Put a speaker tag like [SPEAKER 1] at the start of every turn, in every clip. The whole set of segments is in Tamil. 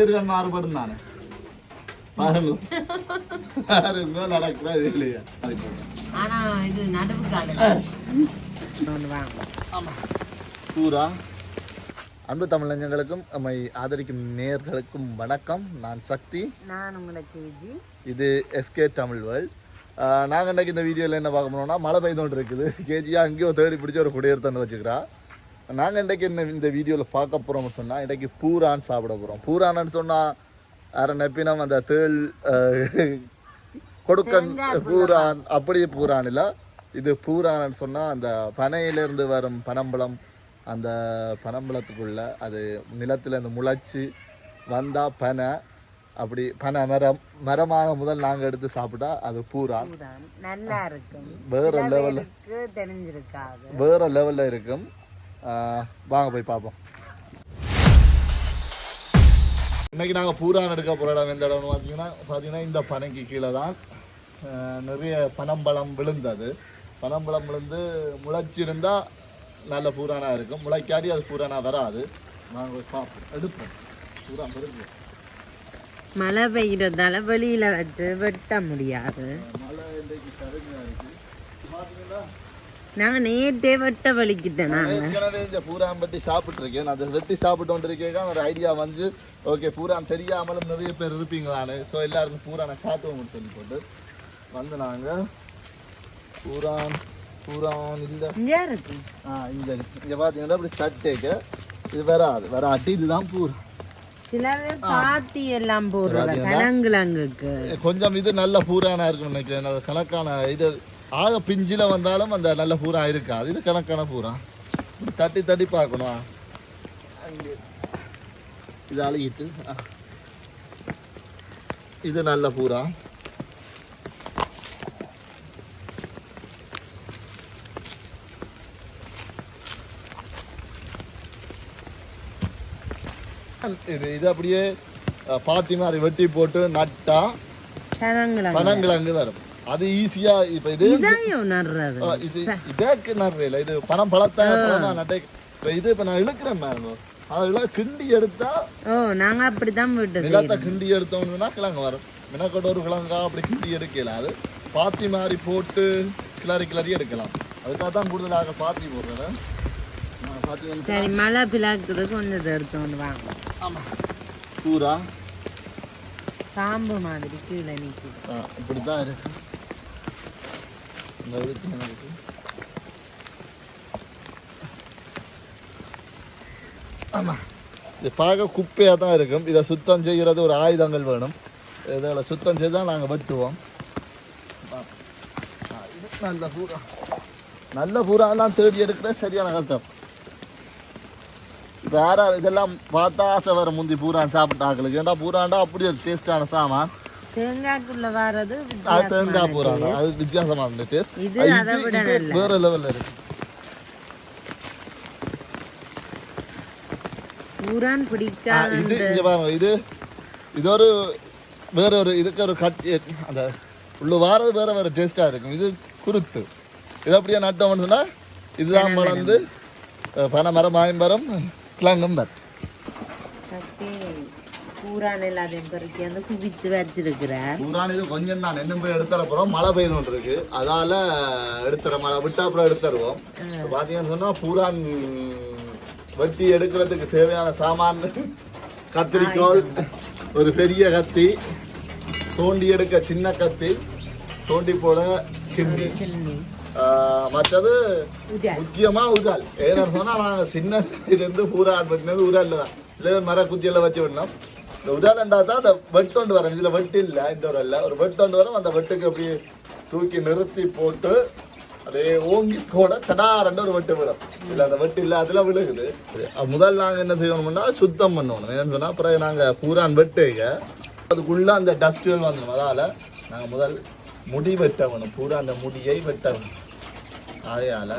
[SPEAKER 1] பேர்கள் மாறுபடும் தானே பாருங்க நடக்கிற
[SPEAKER 2] ஆனா இது
[SPEAKER 1] அன்பு தமிழஞ்சங்களுக்கும் நம்மை ஆதரிக்கும் நேயர்களுக்கும் வணக்கம் நான் சக்தி
[SPEAKER 2] நான் உங்களை கேஜி
[SPEAKER 1] இது எஸ்கே தமிழ் வேர்ல்ட் நாங்கள் இன்றைக்கி இந்த வீடியோவில் என்ன பார்க்க போனோம்னா மழை பெய்தோண்டு இருக்குது கேஜியாக அங்கேயோ தேடி பிடிச்சி ஒரு குடியேறு தந்து வச்சுக்கிறா நாங்கள் இன்றைக்கி என்ன இந்த வீடியோவில் பார்க்க போகிறோம்னு சொன்னால் இன்றைக்கி பூரான் சாப்பிட போகிறோம் பூரான்னு சொன்னால் அரை நப்பினம் அந்த தேள் கொடுக்கன் பூரான் அப்படி பூரான் இல்லை. இது பூரான்னு சொன்னால் அந்த பனையிலேருந்து வரும் பனம்பழம் அந்த பனம்பழத்துக்குள்ள அது நிலத்தில் அந்த முளைச்சி வந்தால் பனை அப்படி பனை மரம் மரமாக முதல் நாங்கள் எடுத்து சாப்பிட்டா அது பூரான்.
[SPEAKER 2] நல்லா இருக்கும்.
[SPEAKER 1] வேற லெவலில்
[SPEAKER 2] தெரிஞ்சிருக்காது.
[SPEAKER 1] வேற லெவலில் இருக்கும். வாங்க போய் பார்ப்போம். இன்னைக்கு நாங்கள் பூரான் எடுக்க போகிற இடம் எந்த இடம்னு பார்த்தீங்கன்னா பார்த்தீங்கன்னா இந்த பனைக்கு கீழே தான் நிறைய பனம்பழம் விழுந்தது. பனம்பழம் விழுந்து முளைச்சிருந்தா நல்ல பூரானாக இருக்கும். முளைக்காடி அது பூரானாக வராது. நாங்கள் பார்ப்போம். எடுப்போம். பூரான் பெருக்கு
[SPEAKER 2] மழை பெய்யறதால வெளியில வச்சு வெட்ட முடியாது
[SPEAKER 1] மழை இன்றைக்கு கருமையாக இருக்குது பார்த்தீங்கன்னா
[SPEAKER 2] நாங்க நேற்றே வெட்ட
[SPEAKER 1] ஏற்கனவே இந்த பூரான் வெட்டி சாப்பிட்ருக்கேன் நான் அதை வெட்டி சாப்பிட்டு கொண்டிருக்கேன் ஒரு ஐடியா வந்து ஓகே பூரான் தெரியாமலும் நிறைய பேர் இருப்பீங்களான்னு. ஸோ எல்லாருக்கும் பூரானை காட்டுவோம் சொல்லி போட்டு வந்து நாங்கள் பூரான் பூரான் இல்லை ஆ இந்த இங்கே பார்த்தீங்கன்னா இப்படி தட்டேக்க இது வராது. வராட்டி இதுதான் பூரான்
[SPEAKER 2] பேர் பாத்தி எல்லாம்? கணங்குலங்குக்கு
[SPEAKER 1] கொஞ்சம் இது நல்ல பூரானா இருக்கும்னு நினைக்கிறேன். கணக்கான இது ஆக பிஞ்சில வந்தாலும் அந்த நல்ல பூரா இருக்காது. இது கணக்கான பூரா. தட்டி தட்டி பார்க்கணும்? அங்கே. இது அழுகிட்டு. இது நல்ல பூரா. இது இது அப்படியே பாத்தி மாதிரி வெட்டி போட்டு நட்டா பனங்கிழங்கு வரும். அது ஈஸியா இப்ப இது இது இதற்கு நடுறல இது பணம் பழத்த பழமா நட்டை. இப்ப இது இப்ப நான் இழுக்கிறேன் மேடம் அதெல்லாம் கிண்டி எடுத்தா
[SPEAKER 2] ஓ நாங்க அப்படிதான் வீட்டு
[SPEAKER 1] நிலத்தை கிண்டி எடுத்தோம்னா கிழங்கு வரும். மினக்கொட்ட ஒரு கிழங்கா அப்படி கிண்டி எடுக்கலாம் அது பாத்தி மாதிரி போட்டு கிளறி கிளறி எடுக்கலாம். அதுக்காக தான் கூடுதலாக பாத்தி போடுறேன்.
[SPEAKER 2] சரி மழை பிளாக்குது கொஞ்சம் எடுத்தோன்னு வாங்க
[SPEAKER 1] ஆமா. பூரா
[SPEAKER 2] காம்பு மாதிரி கீழே நிக்குது.
[SPEAKER 1] ஆ, இப்படித்தான் இருக்கு. ஆமா. இது பார்க்க குப்பையாக தான் இருக்கும். இதை சுத்தம் செய்கிறது ஒரு ஆயுதங்கள் வேணும். இதில் சுத்தம் செய்து தான் நாங்கள் வெட்டுவோம். நல்ல பூரா. நல்ல பூராலாம் தேடி எடுக்கிறது சரியான கஷ்டம். வேற இதெல்லாம் பார்த்தா ஆசை வர முந்தி பூரான் சாப்பிட்டாக்களுக்கு ஏன்டா பூராண்டா அப்படி ஒரு டேஸ்டான சாமான்.
[SPEAKER 2] தேங்காய்க்குள்ள வர்றது
[SPEAKER 1] அது தேங்காய்
[SPEAKER 2] வித்தியாசமான
[SPEAKER 1] பூரான்?
[SPEAKER 2] taste.
[SPEAKER 1] அது வித்தியாசமா இருந்த டேஸ்ட்
[SPEAKER 2] இது அதை விட நல்ல
[SPEAKER 1] வேற லெவல்ல இருக்கு.
[SPEAKER 2] பிடிக்காத
[SPEAKER 1] இது இங்க பாருங்க இது இது ஒரு வேற ஒரு இதுக்கு ஒரு கட் அந்த உள்ள வாரது வேற வேற டேஸ்டா இருக்கும். இது குருத்து. இது அப்படியே நட்டோம்னு சொன்னா இதுதான் வளர்ந்து அஹ், பனை மரம் மாயம்பரம் கிழங்கும் பர்
[SPEAKER 2] சக்தி ஊரான் எல்லாத்தையும் பெருக்கி வந்து குவிச்சு வச்சிருக்கிறார்
[SPEAKER 1] பூரான் இது கொஞ்சம் தான். என்ன போய் எடுத்துற போறோம். மழை பெய்து இருக்கு அதால எடுத்துற மழை விட்டா அப்புறம் எடுத்துருவோம் பாத்தீங்கன்னு சொன்னா பூரான் வெட்டி எடுக்கிறதுக்கு தேவையான சாமான் கத்திரிக்கோல் ஒரு பெரிய கத்தி தோண்டி எடுக்க சின்ன கத்தி தோண்டி போட கிண்டி மற்றது முக்கியமா உரால் ஏன்னு சொன்னா நாங்க சின்ன இருந்து பூரான் வெட்டினது உரால்ல தான். சில பேர் மர குத்தியெல்லாம் வச்சு விடணும் இந்த உராலண்டா தான் அந்த வெட்டோண்டு வரும். இதில் வெட்டு இல்லை இந்த உரல்ல ஒரு வெட்டோண்டு வரும். அந்த வெட்டுக்கு அப்படியே தூக்கி நிறுத்தி போட்டு அப்படியே ஓங்கி போட சடாரண்டு ஒரு வெட்டு விடும். இல்லை அந்த வெட்டு இல்லை அதில் விழுகுது. முதல் நாங்கள் என்ன செய்யணும்னா சுத்தம் பண்ணணும். ஏன்னு சொன்னால் அப்புறம் நாங்கள் பூரான் வெட்டுக அதுக்குள்ளே அந்த டஸ்ட்கள் வந்துடும் அதனால் நாங்கள் முதல் முடி வெட்டணும் பூரா அந்த முடியை வெட்டணும் ஆகையால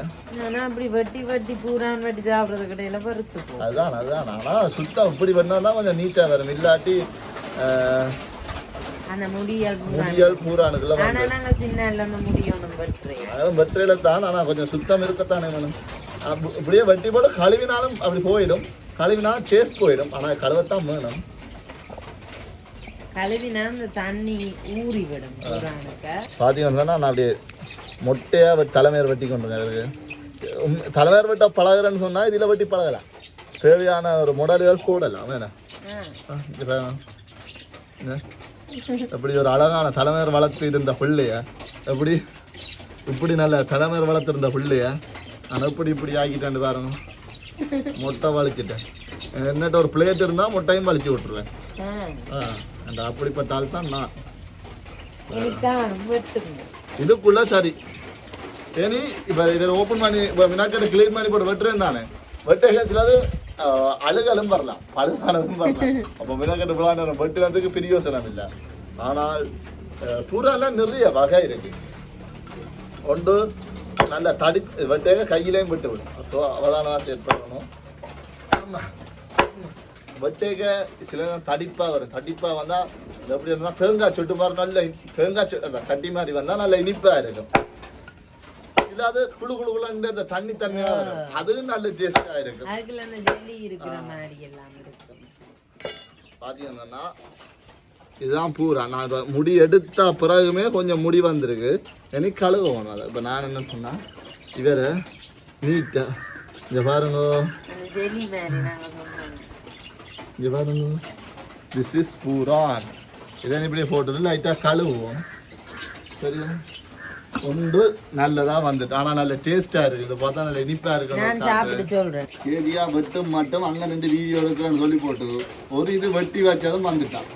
[SPEAKER 2] ஆனா அப்படி வெட்டி வெட்டி பூரான் வெட்டி சாப்பிடுறது கடையில போ.
[SPEAKER 1] அதுதான் அதுதான் ஆனா சுத்தம் இப்படி பண்ணா தான் கொஞ்சம் நீட்டா வரும். இல்லாட்டி
[SPEAKER 2] அந்த முடியல்
[SPEAKER 1] முடியல் பூரானுக்குள்ள
[SPEAKER 2] ஆனா நாங்க சின்ன அந்த
[SPEAKER 1] வெற்றையில தான். ஆனா கொஞ்சம் சுத்தம் இருக்கத்தானே வேணும். அப்ப- இப்படியே வெட்டி போட்டு கழுவினாலும் அப்படி போயிடும். கழுவினா டேஸ்ட் போயிடும். ஆனா கழுவத்தான் வேணும்.
[SPEAKER 2] கழுவினா இந்த தண்ணி ஊறி விடும்.
[SPEAKER 1] நான் அப்படியே மொட்டையாக தலைமையர் வெட்டி கொண்டு இருக்கு தலைமையர் வெட்ட பழகுறேன்னு சொன்னால் இதில் வெட்டி பழகலாம் தேவையான ஒரு முடல்கள் போடலாம் வேணாம்
[SPEAKER 2] ஆ.
[SPEAKER 1] இப்போ எப்படி ஒரு அழகான தலைமையர் வளர்த்து இருந்த பிள்ளைய எப்படி இப்படி நல்ல தலைமையர் வளர்த்துருந்த பிள்ளைய நான் எப்படி இப்படி ஆக்கிட்டேன் பாருங்க. மொட்டை வலிச்சிட்டேன் என்னட்ட ஒரு பிளேட் இருந்தால் மொட்டையும் வலிச்சு விட்டுருவேன். அந்த அப்படிப்பட்ட ஆள் தான் நான் இதுக்குள்ள சரி. ஏனி இப்போ இதில் ஓப்பன் பண்ணி இப்போ வினாக்கடை கிளீன் பண்ணி போட்டு வெட்டுறேன் தானே. வெட்டக சிலது அழுகலும் வரலாம் பழுதானதும் வரலாம். அப்போ வினாக்கடை விளாண்டு வெட்டுறதுக்கு பிரியோசனம் இல்லை. ஆனால் புறாலாம் நிறைய வகை இருக்கு. ஒன்று நல்ல தடி வெட்டேக கையிலையும் விட்டு விடும் ஸோ அவதானமாக ஏற்படணும் ஆமா. வெட்டேக சில நேரம் தடிப்பா வரும். தடிப்பா வந்தா இது எப்படி இருந்தா தேங்காய் சொட்டு மாதிரி நல்ல தேங்காய் சொட்டு அந்த கட்டி மாதிரி வந்தா நல்ல இனிப்பா இருக்கும். இல்ல அது குழு குழு குழுன்னு இந்த தண்ணி தண்ணியா வரும். அதுவும் நல்ல டேஸ்டா இருக்கும். பாத்தீங்கன்னா இதுதான் பூரா. நான் முடி எடுத்த பிறகுமே கொஞ்சம் முடி வந்திருக்கு. எனக்கு கழுவணும் அதை இப்போ நான் என்ன சொன்னா இவரை நீட்டா இங்க பாருங்க
[SPEAKER 2] அந்த ஜெல்லி மாதிரி நாங்க சொன்னோம்
[SPEAKER 1] இங்க பாருங்க திஸ் இஸ் பூரான் இதை இப்படியே போட்டு லைட்டாக கழுவுவோம் சரியா ஒன்று நல்லதா வந்துட்டு ஆனால் நல்ல டேஸ்டா இருக்கு இதை பார்த்தா நல்ல இனிப்பா இருக்கு கேஜியா வெட்டும் மட்டும் அங்க ரெண்டு வீடியோ எடுக்கிறேன்னு சொல்லி போட்டு ஒரு இது வெட்டி வச்சதும் வந்துட்டான்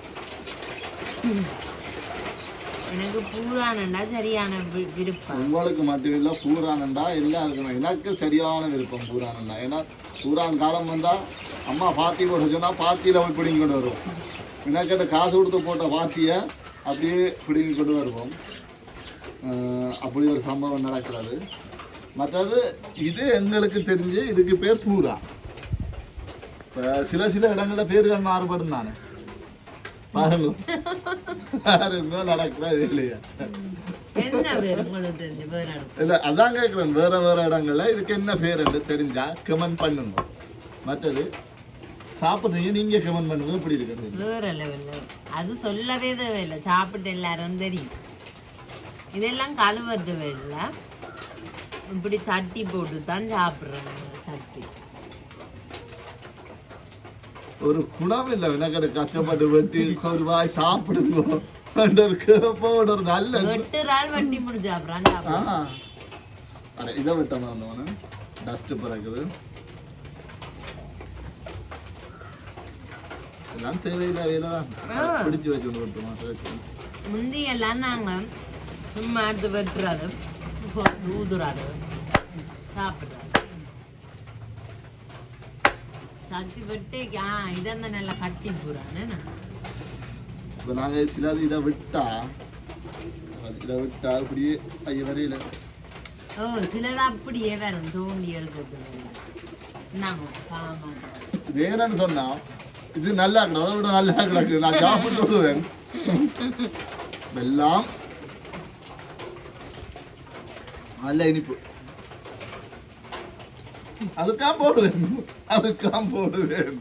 [SPEAKER 2] எனக்கு பூரானண்டா சரியான விருப்பம்
[SPEAKER 1] உங்களுக்கு மட்டும் இல்லை பூரானண்டா எல்லாருக்கும் எனக்கு சரியான விருப்பம் பூரானண்டா ஏன்னா பூரான் காலம் வந்தா அம்மா பாத்தி போட சொன்னா பாத்தியில போய் பிடிங்கி கொண்டு வருவோம். வினாக்கிட்ட காசு கொடுத்து போட்ட பாத்தியை அப்படியே பிடுங்கி கொண்டு வருவோம். அப்படி ஒரு சம்பவம் நடக்கிறது. மற்றது இது எங்களுக்கு தெரிஞ்சு இதுக்கு பேர் பூரா. இப்போ சில சில இடங்கள்ல பேர்கள் மாறுபடும் தானே. பாருங்க. பாருங்க
[SPEAKER 2] பேர் எடுக்கும்
[SPEAKER 1] இல்ல அதான் கேட்குறேன் வேற வேற இடங்கள்ல இதுக்கு என்ன பேர் என்று தெரிஞ்சா கமெண்ட் பண்ணுங்க. மற்றது சாப்பிட்றீங்க நீங்க கமெண்ட் பண்ணுங்க இப்படி இருக்குது
[SPEAKER 2] வேற லெவல்ல அது சொல்லவே தேவையில்லை. சாப்பிட்டு எல்லாரும் தெரியும். இதெல்லாம் கழுவுறது வேலை. இப்படி தட்டி போட்டு தான் சாப்பிட்றாங்க சட்டி.
[SPEAKER 1] ஒரு குணம் இல்லை வினக்கடை கஷ்டப்பட்டு வெட்டி ஒரு வாய் சாப்பிடுங்க ஒரு நல்ல
[SPEAKER 2] நாள் வெட்டி முடிஞ்சு அப்புறம்
[SPEAKER 1] ஆ.
[SPEAKER 2] சாப்பிடுறோம்
[SPEAKER 1] அட இதை விட்டோம் வந்தவன டஸ்ட் பிறகுது எல்லாம் தேவையில்லை வேலை தான். பிடிச்சு வச்சு கொண்டு விட்டுருமா
[SPEAKER 2] முந்தி எல்லாம் நாங்க சும்மா எடுத்து வெட்டுறது சக்தி வெட்டி ஆ இதந்த நல்லா கட்டி போறானே
[SPEAKER 1] இப்போ நாங்கள் சிலது இதை விட்டா இதை விட்டா ஐய வரையில.
[SPEAKER 2] ஓ சிலது அப்படியே வரும் தோண்டி எடுக்கிறது. நாங்க பாமா
[SPEAKER 1] இது என்னன்னு சொன்னா இது நல்லா கிடக்கு அதை விட நல்லா கிடக்கு நான் சாப்பிட்டு விடுவேன். எல்லாம் நல்ல இனிப்பு. அதுக்காம் போடுவேன். அதுக்காம் போடுவேன்.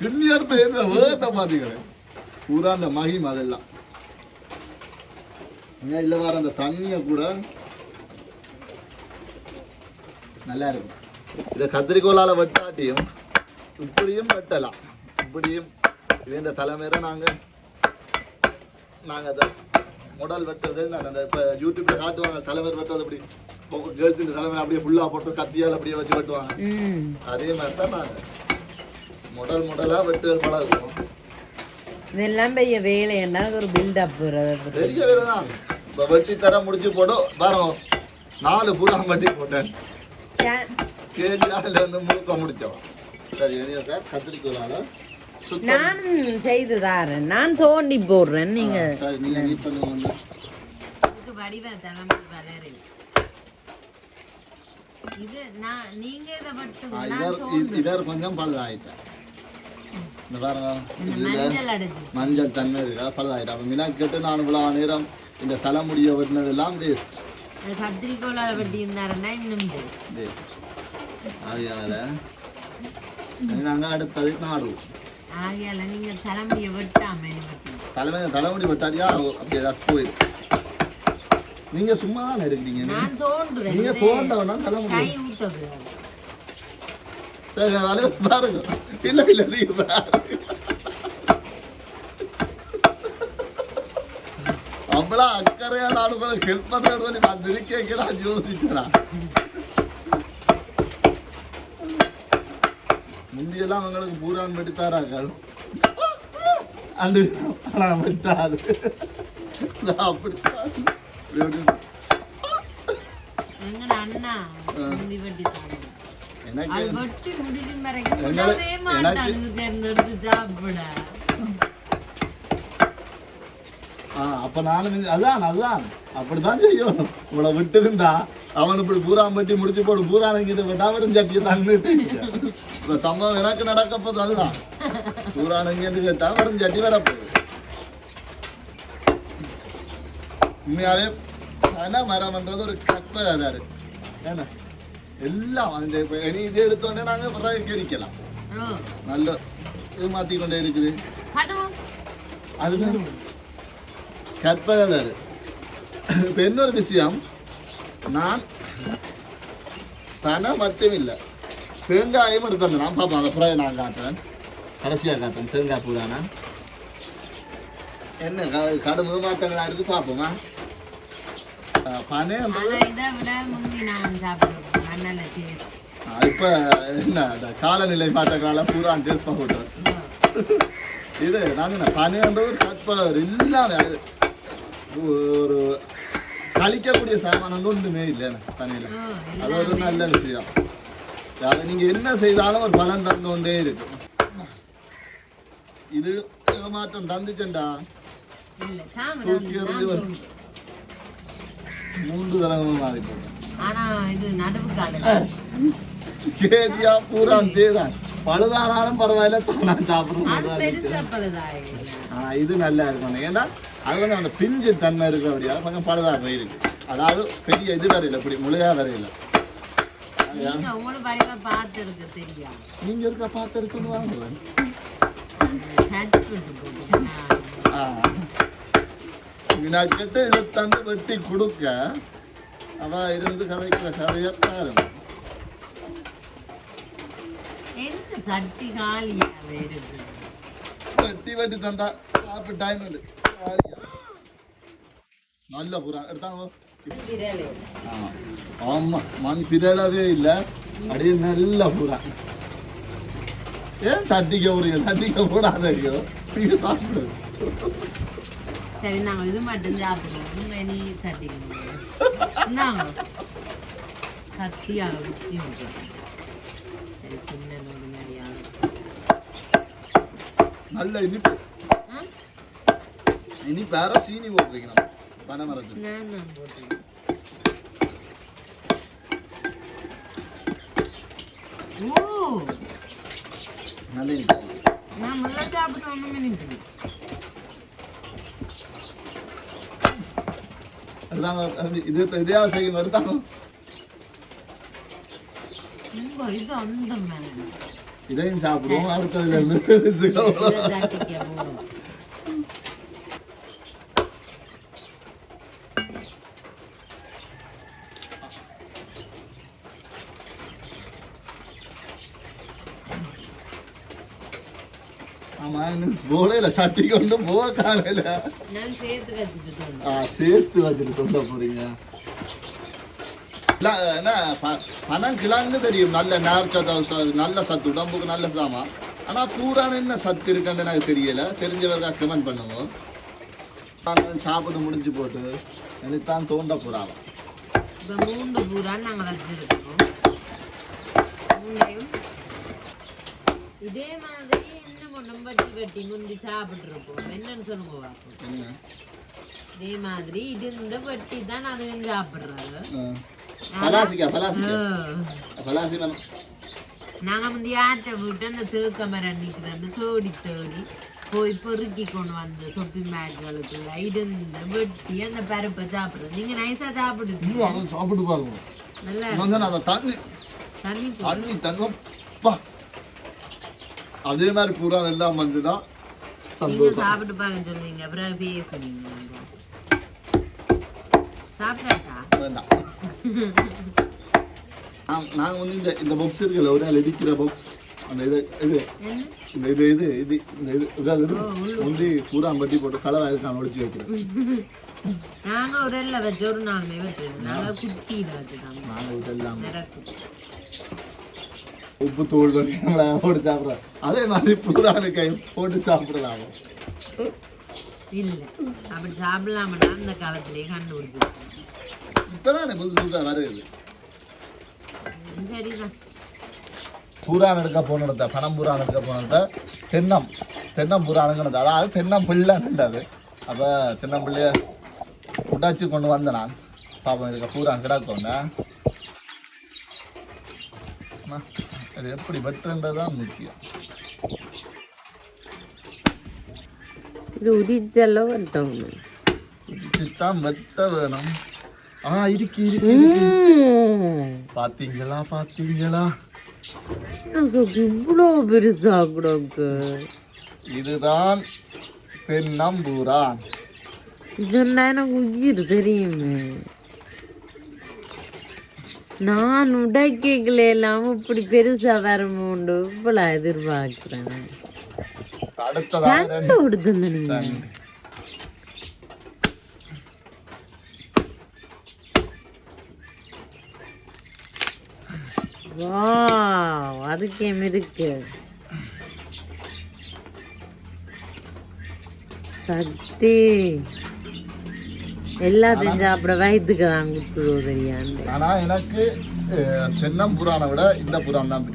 [SPEAKER 1] கிண்ணி எடுத்து எந்த வேகத்தை பார்த்தீங்களே பூரா அந்த மகிம் அதெல்லாம். இல்ல வர அந்த தண்ணியை கூட நல்லா இருக்கும் இதை கத்திரிக்கோலால வெட்டாட்டியும் இப்படியும் வெட்டலாம். இப்படியும் இது இந்த தலைமையில நாங்க நாங்க அதை முடல் வெட்டுறது நான் அந்த இப்போ யூடியூப்ல காட்டுவாங்க தலைவர் வெட்டுறது அப்படி கேர்ள்ஸ் இந்த தலைமையில அப்படியே ஃபுல்லா போட்டு கத்தியால் அப்படியே வச்சு வெட்டுவாங்க. அதே மாதிரி தான் நாங்கள் முதல் முதலாக வெட்டுதல் பழகுவோம்.
[SPEAKER 2] இதெல்லாம் பெரிய வேலைன்னா ஒரு பில்டப்
[SPEAKER 1] பெரிய வேலை தான் இப்போ வெட்டி தர முடிச்சு போடும் பாருங்க நாலு பூரா வெட்டி போட்டேன். கேஜி நாளில் வந்து முழுக்க முடிச்சவன். சரி வெளியே கத்திரிக்கோலால சுத்தம்
[SPEAKER 2] நான் செய்து தாரேன் நான் தோண்டி போடுறேன் நீங்க
[SPEAKER 1] சரி நீங்கள் நீட் பண்ணுங்க வந்து
[SPEAKER 2] இதுக்கு வடிவ தலைமை வளரை இது நான் நீங்க இதை மட்டும்
[SPEAKER 1] ஆ,
[SPEAKER 2] நான்
[SPEAKER 1] இவர்
[SPEAKER 2] தோண்டு
[SPEAKER 1] இ- இவர் கொஞ்சம் பழுதாயிட்டேன் இந்த பாருங்க.
[SPEAKER 2] மஞ்சள் அடைச்சு
[SPEAKER 1] மஞ்சள் தன்மை இருக்கா? பழுதாயிட்டேன் அப்போ மினா கேட்டு நான் இவ்வளோ நேரம் இந்த தலைமுடியை வெட்டினதெல்லாம் வேஸ்ட்
[SPEAKER 2] கத்திரிக்கோளால வெட்டி இருந்தாருன்னா இன்னும்
[SPEAKER 1] அதனால நாங்கள் அடுத்தது நாடுவோம்
[SPEAKER 2] ஆகையால நீங்க தலைமுடியை வெட்டாம
[SPEAKER 1] தலைமை தலைமுடி வெட்டாடியா அப்படி ஏதாச்சும் போயிடும் நீங்க சும்மா தானே இருக்கிறீங்க
[SPEAKER 2] நான் தோன்றுறேன்
[SPEAKER 1] நீங்க தோண்டவனா தலைமுடி
[SPEAKER 2] கை
[SPEAKER 1] சரி வேலையை பாருங்க இல்ல இல்ல நீங்க பாருங்க ஹெல்ப் பண்ணுறது சொல்லி நான் திருக்கேக்கு நான் யோசிச்சேன் முந்தியெல்லாம் அவங்களுக்கு பூரான் வெடித்தாராக்கள் அண்டு ஆனால் வெட்டாது அப்படித்தான் எனக்கு
[SPEAKER 2] அது வெட்டி முடிக்கும் வரைக்கும்
[SPEAKER 1] எங்களை-
[SPEAKER 2] விடவே மாட்டானுங்க தேர்ந்தெடுத்து சாப்பிட
[SPEAKER 1] ஆ அப்ப நானும் அதான் அதான். அப்படித்தான் செய்யணும். உங்களை விட்டு இருந்தா அவன் இப்படி பூரான் பட்டி முடிச்சு போடு பூரான் கிட்ட விடாமரும் சட்டியை தண்ணி இப்ப சம்பவம் எனக்கு நடக்க போது அதுதான். பூரான் இங்கிட்டு கேட்டா வரும் சட்டி வரப்போகுது உண்மையாவே ஆனா மரம்ன்றது ஒரு கற்பதாரு ஏன்னா எல்லாம் அந்த இப்ப இனி இது எடுத்தோடனே நாங்க பிறகு கரிக்கலாம்
[SPEAKER 2] ஓ
[SPEAKER 1] நல்ல இது மாத்தி கொண்டே இருக்குது அது கற்பதாரு இப்ப இன்னொரு விஷயம்? நான் பணம் மட்டும் இல்லை தேங்காயும் எடுத்து வந்தேன் நான் பார்ப்போம் அதை பிறகு நான் காட்டுறேன். கடைசியாக காட்டுறேன் தேங்காய் பூரானா என்ன கடும் மாற்றங்களா இருக்கு பார்ப்போமா பனை இப்போ என்ன காலநிலை மாற்றங்களால பூரா டேஸ்ட் போட்டோம் இது நான் என்ன பனைன்றது கற்பவர் எல்லாமே அது ஒரு கழிக்கக்கூடிய சாமானம் ஒன்றுமே இல்லை பனையில் அது ஒரு நல்ல விஷயம். அதை நீங்க என்ன செய்தாலும் ஒரு பலன் தந்து கொண்டே இருக்கும். இது ஏமாற்றம் தந்துச்சண்டா
[SPEAKER 2] இல்ல சாமி
[SPEAKER 1] தூக்கி எறிஞ்சு பழுதானாலும் பரவாயில்ல
[SPEAKER 2] பழுதாய்
[SPEAKER 1] ஆனா இது நல்லா இருக்கும் ஏன்னா அது வந்து அந்த பிஞ்சு தன்மை இருக்கிறபடியா கொஞ்சம் பழுதா போயிருக்கு அதாவது பெரிய இது வரையில இப்படி முளையா வரையில
[SPEAKER 2] நீங்க இருக்க
[SPEAKER 1] பார்த்து இருக்குன்னு நான் கிட்ட இழுத்தாந்து வெட்டி கொடுக்க அவ இருந்து கதைக்கிற கதைய பாருங்க
[SPEAKER 2] என்ன சட்டி காலியா வருது
[SPEAKER 1] வெட்டி வெட்டி தந்தா சாப்பிட்டாய் நல்ல புறா எடுத்தாங்க. ஆமா. மண் பிறலவே இல்ல அப்படியே நல்ல புறா ஏன் சட்டிக்க உரிய சட்டிக்க கூடாதையோ நீங்க சாப்பிடு
[SPEAKER 2] சரி நாங்க இது மட்டும் சாப்பிடுவோம் இனி சட்டி இந்தாங்க கத்தியாக குத்தி விட்டுறோம் சரி சின்ன நோடு மாதிரியான
[SPEAKER 1] நல்ல இனிப்பு? இனிப்பு யாரோ சீனி போட்டுருக்கீங்க நம்ம பனை மரத்துக்கு
[SPEAKER 2] நான் தான் போட்டேன் ஓ
[SPEAKER 1] நல்ல இனிப்பு
[SPEAKER 2] நான் முல்லை சாப்பிட்டு ஒண்ணுமே நினைக்கிறேன்
[SPEAKER 1] இது இதையா செய்யணும் எடுத்தாங்க
[SPEAKER 2] ரொம்ப இது அந்த மேலே
[SPEAKER 1] இதையும் சாப்பிடுவோம் அடுத்ததுல இருந்து போடையில சட்டி கொண்டு போக காலையில
[SPEAKER 2] நான் சேர்த்து வச்சுட்டு
[SPEAKER 1] சொல்ல போறீங்க இல்ல, என்ன ப- பனம் கிழங்கு தெரியும் நல்ல நார் சத்து ச- நல்ல சத்து உடம்புக்கு நல்ல சாமான் ஆனா பூரான என்ன சத்து இருக்குன்னு எனக்கு தெரியல தெரிஞ்சவர்கா கமெண்ட் பண்ணுவோம் நான் சாப்பிட்டு முடிஞ்சு போட்டு எனக்கு தான் தோண்ட போறாங்க
[SPEAKER 2] இப்போ மூன்று பூரா நாங்கள் வச்சிருக்கோம் மூணையும் இதே மாதிரி இன்னும் ஒன்றும் வெட்டி முந்தி சாப்பிட்ருப்போம் என்னன்னு சொல்லுங்க
[SPEAKER 1] என்ன
[SPEAKER 2] இதே மாதிரி இது இந்த வெட்டி தான் அதுவும் சாப்பிட்றாரு
[SPEAKER 1] பலாசிக்கா பலாசிக்கா பலாசி வேணும்
[SPEAKER 2] நாங்கள் வந்து யார்கிட்ட விட்டு அந்த தேக்க மரம் நிற்கிறது தேடி தேடி போய் பொறுக்கி கொண்டு வந்த சொப்பி மேட்களுக்குள்ள இருந்த வெட்டி அந்த பருப்பை சாப்பிட்றோம் நீங்கள் நைஸாக சாப்பிடுங்க
[SPEAKER 1] சாப்பிட்டு பாருங்க
[SPEAKER 2] நல்லா
[SPEAKER 1] தண்ணி
[SPEAKER 2] தண்ணி
[SPEAKER 1] தண்ணி பா அதே மாதிரி பூரான் எல்லாம் வந்துன்னா சந்தோஷம்
[SPEAKER 2] சாப்பிட்டு பார்க்க சொல்லுவீங்க அப்புறம் பேசுவீங்க
[SPEAKER 1] வேண்டாம். நாங்க வந்து இந்த இந்த பாக்ஸ் இருக்குல்ல ஒரு நாள் இடிக்கிற பாக்ஸ் அந்த இது இது. இந்த இது இது இது இந்த இது. இதாவது இது முந்தி பூரான் பட்டி போட்டு கலவை அதுக்கான ஒழிச்சு வைக்கிறேன்
[SPEAKER 2] நாங்க ஒரு எல்ல வச்ச ஒரு நாளுமே வெட்டுறது நாங்க குட்டியில வச்சுட்டாங்க
[SPEAKER 1] நாங்கள் இதெல்லாம் உப்பு தூள் பண்ணி போட்டு சாப்பிட்றோம் அதே மாதிரி பூரானு கை போட்டு சாப்பிடலாம்.
[SPEAKER 2] இல்ல. அப்படி சாப்பிடலாமடா அந்த காலத்திலேயே கண்டுபிடிச்சிருக்கோம்
[SPEAKER 1] இப்பதானே புதுசு புதுசாக வருது?
[SPEAKER 2] சரிதான்
[SPEAKER 1] பூரான் எடுக்க போனத பணம் பூரான் எடுக்க போனத தென்னம் தென்னம் பூரானுங்கிறது அதாவது தென்னம் பிள்ளைன்றது அப்போ தென்னம் பிள்ளைய உடைச்சு கொண்டு வந்தேன் நான். பாப்போம் இதுக்கு பூரான் கிடக்கோண்ட இது எப்படி வெட்டுன்றது தான் முக்கியம்.
[SPEAKER 2] இது உரிச்சலோ வட்டணும்
[SPEAKER 1] தான் வெட்ட வேணும் ஆ இருக்கு இருக்கு இருக்கு பாத்தீங்களா பாத்தீங்களா
[SPEAKER 2] இவ்வளோ பெருசா கூடக்கு
[SPEAKER 1] இதுதான் தென்னம்பூரான்
[SPEAKER 2] இதென்னா எனக்கு உயிர் தெரியுமே நான் உடைக்கைகள் எல்லாம் இப்படி பெருசா வருமோண்டு இவ்வளோ எதிர்பார்க்கிறேன்
[SPEAKER 1] ரெண்டு.
[SPEAKER 2] வாவ் அதுக்கே இருக்கு சக்தி எல்லாத்தையும் சாப்பிட வயிற்றுக்கு தான் குத்துதோ தெரியாண்டு
[SPEAKER 1] ஆனா எனக்கு அஹ், தென்னம்புரானை விட இந்த புறான் தான்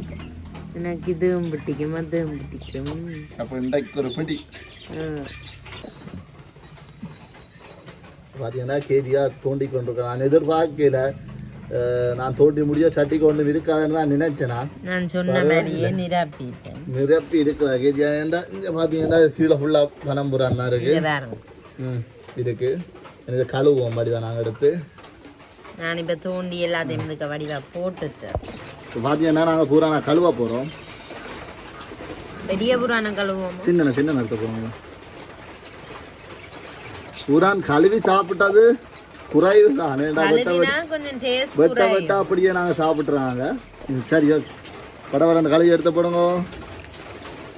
[SPEAKER 2] எனக்கு இதுவும் பிடிக்கும் அதுவும் பிடிக்கும்.
[SPEAKER 1] அப்போ இன்றைக்கு ஒரு பிடி. பார்த்தீங்கன்னா கேஜியா தோண்டி கொண்டிருக்கேன் நான் எதிர்பார்க்கல நான் தோண்டி முடிய சட்டி கொண்டு இருக்காதுன்னு தான் நினைச்சேன். நான்
[SPEAKER 2] சொன்ன மாதிரியே நிரப்பிட்டேன்.
[SPEAKER 1] நிரப்பி இருக்கிற கேஜியா ஏன்டா இங்கே பார்த்தீங்கன்னா கீழே ஃபுல்லாக பனம்புரான் தான் இருக்கு. ம் இருக்கு. எனக்கு கழுவுவோம் மாதிரி தான் நாங்கள் எடுத்து.
[SPEAKER 2] நான் இப்ப தோண்டி எல்லாத்தையும் இதுக்கு வடிவா போட்டுட்டேன்
[SPEAKER 1] இப்போ பார்த்தீங்கன்னா நாங்கள் பூரா கழுவ போகிறோம்
[SPEAKER 2] பெரிய புராணம் கழுவோம்
[SPEAKER 1] சின்ன சின்ன எடுத்து போகிறோம் பூரான் கழுவி சாப்பிட்டது குறைவு தான். வெட்ட வெட்ட அப்படியே நாங்கள் சாப்பிட்றாங்க சரி வட வட கழுவி எடுத்து போடுங்க.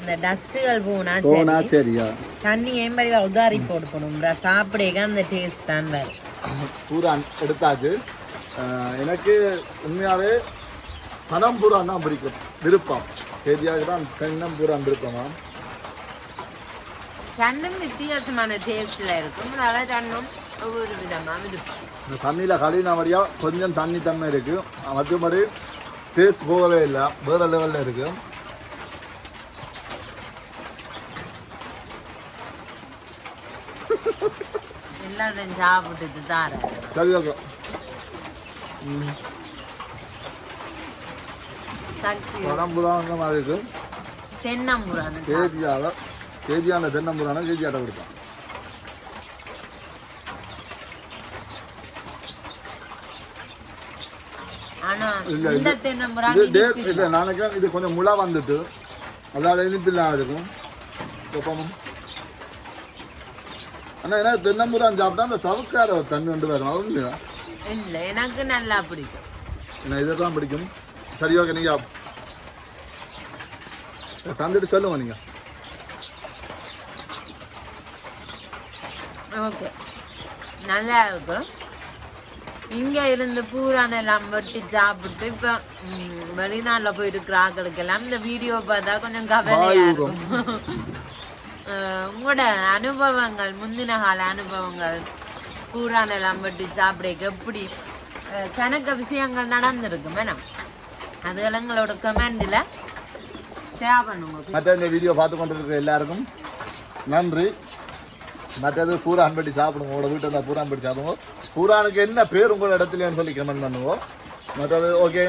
[SPEAKER 2] இந்த டஸ்ட்டுகள் போனா
[SPEAKER 1] போனா
[SPEAKER 2] சரி
[SPEAKER 1] சரியா.
[SPEAKER 2] தண்ணி ஏம்படி உதாரி போடணும் சாப்பிடுங்க அந்த டேஸ்ட் தான் வேறு.
[SPEAKER 1] பூரான் எடுத்தாச்சு. எனக்கு உண்மையாகவே பனம் பூரான் தான் பிடிக்கும். விருப்பம். சரியாக தான் தென்னம் பூரான் விருப்பமா?
[SPEAKER 2] ரெண்டும் வித்தியாசமான டேஸ்ட்ல இருக்கும். அதனால ரெண்டும் ஒவ்வொரு விதமா இருக்கும்
[SPEAKER 1] இந்த தண்ணியில் கழுவின வழியாக கொஞ்சம் தண்ணி தன்மை இருக்குது மற்றபடி டேஸ்ட் போகவே இல்லை. வேறு லெவலில் இருக்குது
[SPEAKER 2] எல்லாத்தையும் சாப்பிட்டுட்டு தாரேன்.
[SPEAKER 1] சரி ஓகே
[SPEAKER 2] சக்தி.
[SPEAKER 1] பனம் பூரான் அந்த மாதிரி இருக்குது
[SPEAKER 2] தென்னம்புரான்
[SPEAKER 1] கேஜியாக கேஜியான தென்னம் பூரான கேஜியாட்ட கொடுத்தான் இது கொஞ்சம் முளை வந்துட்டு அதால் இனிப்பு இல்லாம இருக்கும் ஆனால் ஏன்னா தென்னம்புரான் சாப்பிட்டா அந்த சவுக்கார தண்ணி வந்து வரும் இல்லையா
[SPEAKER 2] இல்ல எனக்கு நல்லா பிடிக்கும்
[SPEAKER 1] ஏன்னா இதை தான் பிடிக்கும் சரி ஓகே நீங்கள் தந்துட்டு சொல்லுங்க நீங்கள்
[SPEAKER 2] ஓகே நல்லா இருக்கும் இங்க இருந்து பூரான எல்லாம் வெட்டி சாப்பிட்டு இப்ப வெளிநாட்டுல போயிட்டு ஆட்களுக்கு எல்லாம் இந்த வீடியோ பார்த்தா கொஞ்சம் கவலையா இருக்கும் உங்களோட அனுபவங்கள் முந்தின கால அனுபவங்கள் பூரான எல்லாம் வெட்டி சாப்பிட எப்படி கணக்க விஷயங்கள் நடந்திருக்கு மேடம் அதுகள் எங்களோட கமெண்டில் ஷேர் பண்ணுங்க
[SPEAKER 1] மற்ற இந்த வீடியோ பார்த்து கொண்டு இருக்கிற எல்லாருக்கும் நன்றி. மற்றது பூரான் பட்டி சாப்பிடுங்க உங்களோட வீட்டில் இருந்தால் பூரான் பட்டி சாப்பிடுங்க. பூரானுக்கு என்ன பேர் உங்களோட இடத்துலன்னு சொல்லி கமெண்ட் பண்ணுவோம் மற்றது ஓகே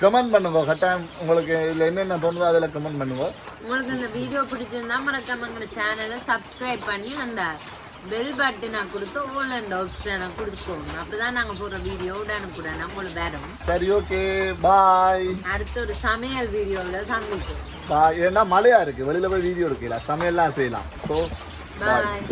[SPEAKER 1] கமெண்ட் பண்ணுங்க கட்டாயம் உங்களுக்கு இதில் என்னென்ன தோணுதோ அதில் கமெண்ட் பண்ணுங்க.
[SPEAKER 2] உங்களுக்கு இந்த வீடியோ பிடிச்சிருந்தா மறக்காம எங்க சேனலை சப்ஸ்கிரைப் பண்ணி அந்த பெல் பட்டனை கொடுத்து ஓல் அண்ட் ஆப்ஷனை கொடுத்துக்கோங்க. அப்பதான் நாங்க போடுற வீடியோ உடனுக்குடன் உங்களுக்கு வரும்
[SPEAKER 1] சரி ஓகே பாய்
[SPEAKER 2] அடுத்த ஒரு சமையல் வீடியோவில் சந்திப்போம்.
[SPEAKER 1] பாய் ஏன்னா மழையா இருக்கு? வெளியில போய் வீடியோ எடுக்கல சமையல்லாம் செய்யலாம். So
[SPEAKER 2] bye